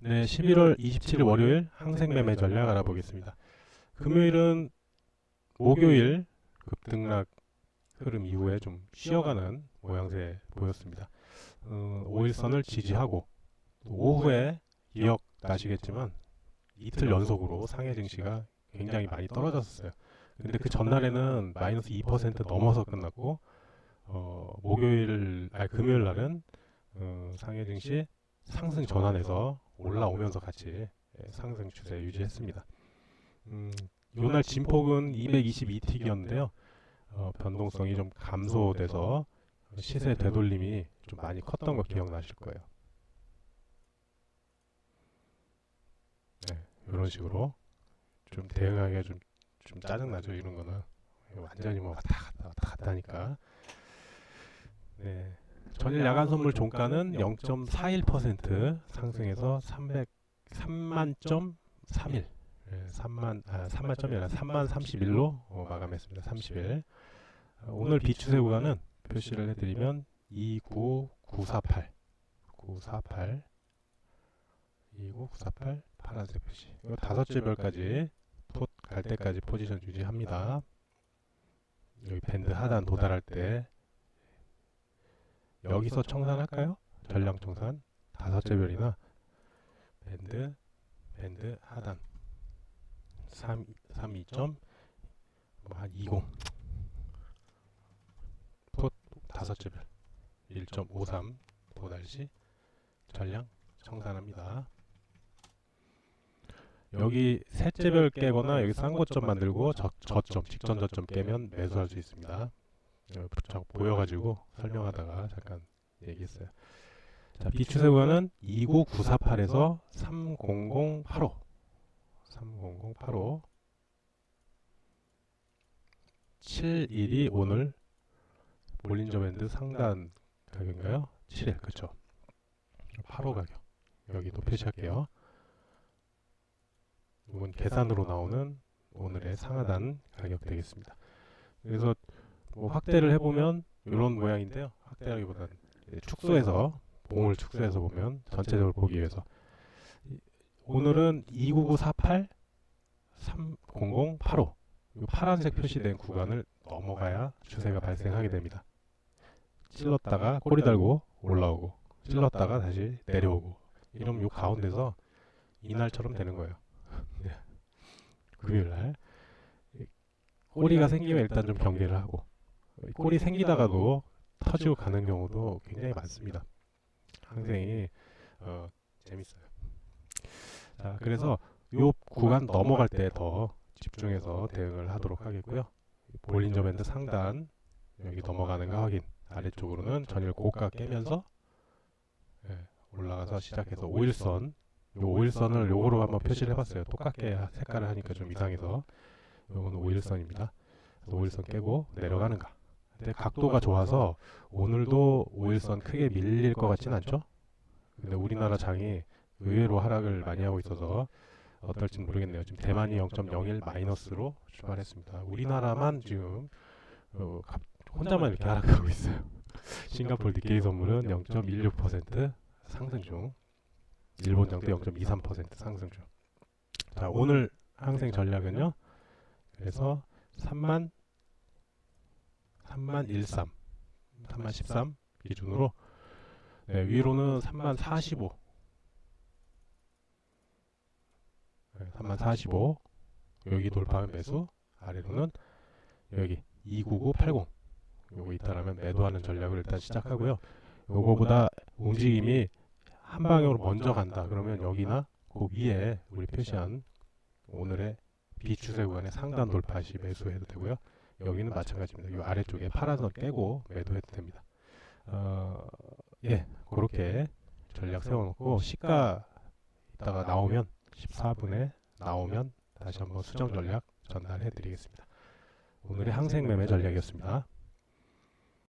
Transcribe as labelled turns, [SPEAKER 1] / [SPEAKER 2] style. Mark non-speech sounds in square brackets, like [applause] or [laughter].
[SPEAKER 1] 네, 11월 27일 월요일 항생 매매 전략 알아보겠습니다. 금요일은 목요일 급등락 흐름 이후에 좀 쉬어가는 모양새 보였습니다. 어, 5일선을 지지하고 또 오후에 기억 나시겠지만 이틀 연속으로 상해 증시가 굉장히 많이 떨어졌었어요. 근데 그 전날에는 마이너스 2% 넘어서 끝났고 어, 목요일 아니 금요일 날은 어, 상해 증시 상승 전환해서 올라오면서 같이 예, 상승 추세 유지했습니다. 음, 요날 진폭은 222틱이었는데요. 어, 변동성이 좀 감소돼서 시세 되돌림이 좀 많이 컸던 거 기억나실 거예요. 네, 이런 식으로 좀 대응하기가 좀, 좀 짜증나죠. 이런 거는 완전히 뭐 왔다 갔다 왔다 갔다 하니까. 네, 전일 야간 선물 종가는 0.41% 상승해서 300 3만.31 예, 3만 아 3만 점이 아니라 3만 31로 어, 마감했습니다. 30일. 어, 오늘 비추세 구간은 표시를 해드리면 29948 948 29948 파란색 표시. 이거 다섯째 별까지 폿갈 때까지 포지션 유지합니다. 여기 밴드 하단 도달할 때 여기서 청산할까요? 전량 청산 다섯째 별이나 밴드 밴드 하단 3 32점 뭐한 20. 폿 다섯째 별 1.53 도달시 전량 청산합니다. 여기 셋째 별 깨거나 여기 쌍고점 만들고 저, 저점 직전 저점 깨면 매수할 수 있습니다. 어, 자, 보여가지고 설명하다가 잠깐 얘기했어요. 자, 비추세 구간은 29948에서 30085 30085 71이 오늘 볼린저 밴드 상단 가격인가요? 7일. 그쵸. 85 가격. 여기도 표시할게요. 이건 계산으로 나오는 오늘의 상하단 가격 되겠습니다. 그래서 뭐 확대를 해보면 이런 모양인데요 확대하기보다는 이제 축소해서 봉을 축소해서 보면 전체적으로 보기 위해서 이- 오늘은 29948 30085 이 파란색 표시된 구간을 넘어가야 추세가 발생하게 됩니다. 찔렀다가 꼬리 달고 올라오고 찔렀다가 다시 내려오고 이러면 요 가운데서 이날처럼 되는 거예요. [laughs] 네. 금요일 날이 꼬리가 생기면 일단 좀 경계를 하고 꼬리 생기다가도 터지고 가는 경우도 굉장히 많습니다. 항생이 어, 재밌어요. 자, 그래서 요 구간 넘어갈 때 더 집중해서 대응을 하도록 하겠고요. 볼린저 밴드 상단 여기 넘어가는 거 확인. 아래쪽으로는 전일 고가 깨면서 예, 올라가서 시작해서 5일선 요 5일선을 요거로 한번 표시를 해봤어요. 똑같게 하- 색깔을 하니까 좀 이상해서 요거는 5일선입니다. 5일선 깨고 내려가는가. 근데 각도가 좋아서 오늘도 5일선 크게 밀릴 것 같진 않죠? 근데 우리나라 장이 의외로 하락을 많이 하고 있어서 어떨지 모르겠네요. 지금 대만이 0.01 마이너스로 출발했습니다. 우리나라만 지금 어, 갑- 혼자만 이렇게 하락하고 있어요. [laughs] 싱가포르 니케이 선물은 0.16% 상승 중. 일본 장도 0.23% 상승 중. 자, 오늘 항생 전략은요. 그래서 3만 3만 13 3만 13 기준으로. 네, 위로는 3만 45 네, 3만 45 여기 돌파하면 매수. 아래로는 여기 29980 요거 있다라면 매도하는 전략을 일단 시작하고요. 요거보다 움직임이 한 방향으로 먼저 간다. 그러면 여기나 그 위에 우리 표시한 오늘의 비추세 구간의 상단 돌파 시 매수해도 되고요 여기는 마찬가지입니다 이 아래쪽에 파란 선 깨고 매도해도 됩니다 어, 예 그렇게 전략 세워놓고 시가 이따가 나오면 14분에 나오면 다시 한번 수정 전략 전달해 드리겠습니다. 오늘의 항생 매매 전략이었습니다.